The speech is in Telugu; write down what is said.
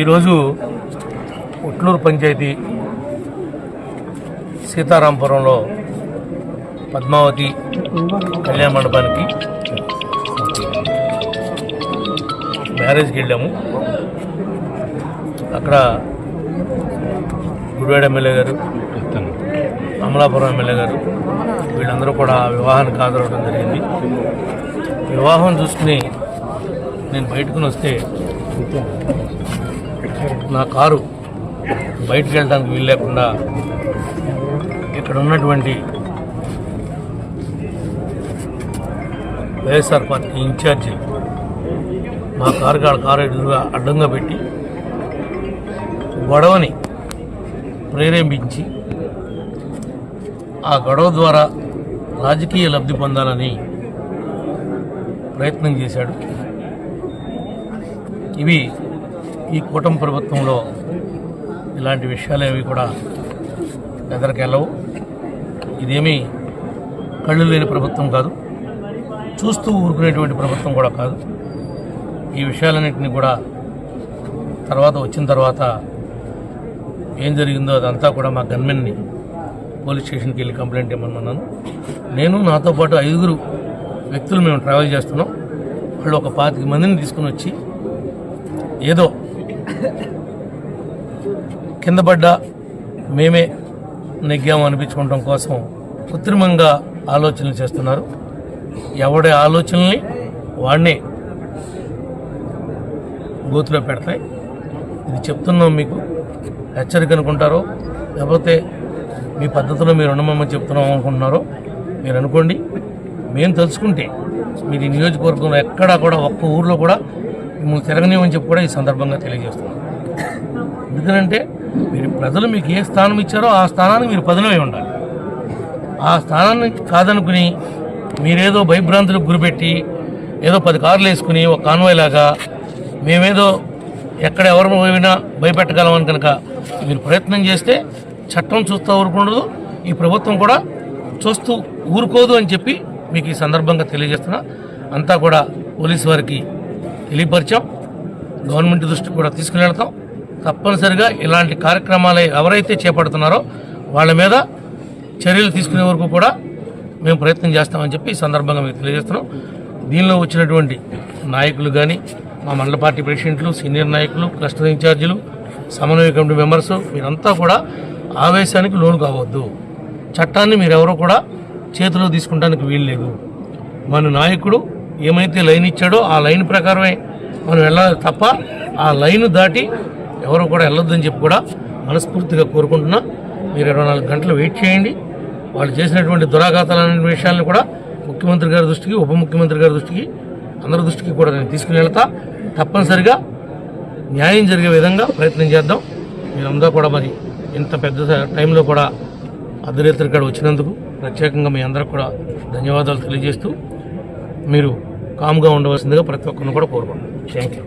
ఈరోజు ఉట్లూరు పంచాయతీ సీతారాంపురంలో పద్మావతి కళ్యాణ మండపానికి మ్యారేజ్కి వెళ్ళాము. అక్కడ గుడివాడ ఎమ్మెల్యే గారు అమలాపురం ఎమ్మెల్యే గారు వీళ్ళందరూ కూడా వివాహానికి హాజరవడం జరిగింది. వివాహం చూసుకుని నేను బయటకుని వస్తే నా కారు బయటకు వెళ్ళడానికి వీలు లేకుండా ఇక్కడ ఉన్నటువంటి వైఎస్ఆర్ పార్టీ ఇన్ఛార్జి మా కారు కాడ కారు ఎదురుగా అడ్డంగా పెట్టి గొడవని ప్రేరేపించి ఆ గొడవ ద్వారా రాజకీయ లబ్ధి పొందాలని ప్రయత్నం చేశాడు. ఇవి ఈ కూటమి ప్రభుత్వంలో ఇలాంటి విషయాలు ఏవి కూడా ఎదరికెళ్ళవు ఇదేమీ కళ్ళు లేని ప్రభుత్వం కాదు. చూస్తూ ఊరుకునేటువంటి ప్రభుత్వం కూడా కాదు. ఈ విషయాలన్నింటినీ కూడా తర్వాత వచ్చిన తర్వాత ఏం జరిగిందో అదంతా కూడా మా గన్మెన్ని పోలీస్ స్టేషన్కి వెళ్ళి కంప్లైంట్ ఇవ్వమన్నాను నేను నాతో పాటు ఐదుగురు వ్యక్తులు మేము ట్రావెల్ చేస్తున్నాం. వాళ్ళు ఒక పాతిక మందిని తీసుకుని వచ్చి ఏదో కింద పడ్డ మేమే నెగ్గాము అనిపించుకోవడం కోసం కృత్రిమంగా ఆలోచనలు చేస్తున్నారు. ఎవడి ఆలోచనల్ని వాడినే గోతులో పెడతాయి. ఇది చెప్తున్నాం మీకు. హెచ్చరిక అనుకుంటారో లేకపోతే మీ పద్ధతిలో మీరు ఉండమని చెప్తున్నాం అనుకుంటున్నారో మీరు అనుకోండి. మేము తెలుసుకుంటే మీరు ఈ నియోజకవర్గంలో ఎక్కడా కూడా ఒక్క ఊర్లో కూడా మేము తిరగనివ్వని చెప్పి కూడా ఈ సందర్భంగా తెలియజేస్తున్నాం ఎందుకంటే మీరు ప్రజలు మీకు ఏ స్థానం ఇచ్చారో ఆ స్థానానికి మీరు పదనమై ఉండాలి. ఆ స్థానాన్ని కాదనుకుని మీరేదో భయభ్రాంతులకు గురిపెట్టి ఏదో పది కార్లు వేసుకుని ఒక కాన్వాయ్ లాగా మేమేదో ఎక్కడ ఎవరు పోయినా భయపెట్టగలమని కనుక మీరు ప్రయత్నం చేస్తే చట్టం చూస్తూ ఊరుకుండదు ఈ ప్రభుత్వం కూడా చూస్తూ ఊరుకోదు అని చెప్పి మీకు ఈ సందర్భంగా తెలియజేస్తున్నా. అంతా కూడా పోలీసు వారికి తెలియపరిచాం. గవర్నమెంట్ దృష్టికి కూడా తీసుకుని వెళ్తాం తప్పనిసరిగా ఇలాంటి కార్యక్రమాలు ఎవరైతే చేపడుతున్నారో వాళ్ళ మీద చర్యలు తీసుకునే వరకు కూడా మేము ప్రయత్నం చేస్తామని చెప్పి ఈ సందర్భంగా మీకు తెలియజేస్తున్నాం. దీనిలో వచ్చినటువంటి నాయకులు కానీ మా మండల పార్టీ ప్రెసిడెంట్లు సీనియర్ నాయకులు క్లస్టర్ ఇన్ఛార్జీలు సమన్వయ కమిటీ మెంబర్స్ మీరంతా కూడా ఆవేశానికి లోను కావద్దు. చట్టాన్ని మీరెవరూ కూడా చేతిలో తీసుకుంటానికి వీలు లేదు మన నాయకుడు ఏమైతే లైన్ ఇచ్చాడో ఆ లైన్ ప్రకారమే మనం వెళ్ళాలి తప్ప ఆ లైన్ దాటి ఎవరు కూడా వెళ్ళొద్దని చెప్పి కూడా మనస్ఫూర్తిగా కోరుకుంటున్నా. మీరు ఇరవై నాలుగు గంటలు వెయిట్ చేయండి. వాళ్ళు చేసినటువంటి దురాఘాతాలనే విషయాలను కూడా ముఖ్యమంత్రి గారి దృష్టికి ఉప ముఖ్యమంత్రి గారి దృష్టికి అందరి దృష్టికి కూడా నేను తీసుకుని వెళ్తా. తప్పనిసరిగా న్యాయం జరిగే విధంగా ప్రయత్నం చేద్దాం. మీరందరూ కూడా మరి ఇంత పెద్ద టైంలో కూడా అర్ధరాత్రి ఇక్కడ వచ్చినందుకు ప్రత్యేకంగా మీ అందరికి కూడా ధన్యవాదాలు తెలియజేస్తూ మీరు కామ్గా ఉండవలసిందిగా ప్రతి ఒక్కరిని కూడా కోరుకుంటున్నాను. Thank you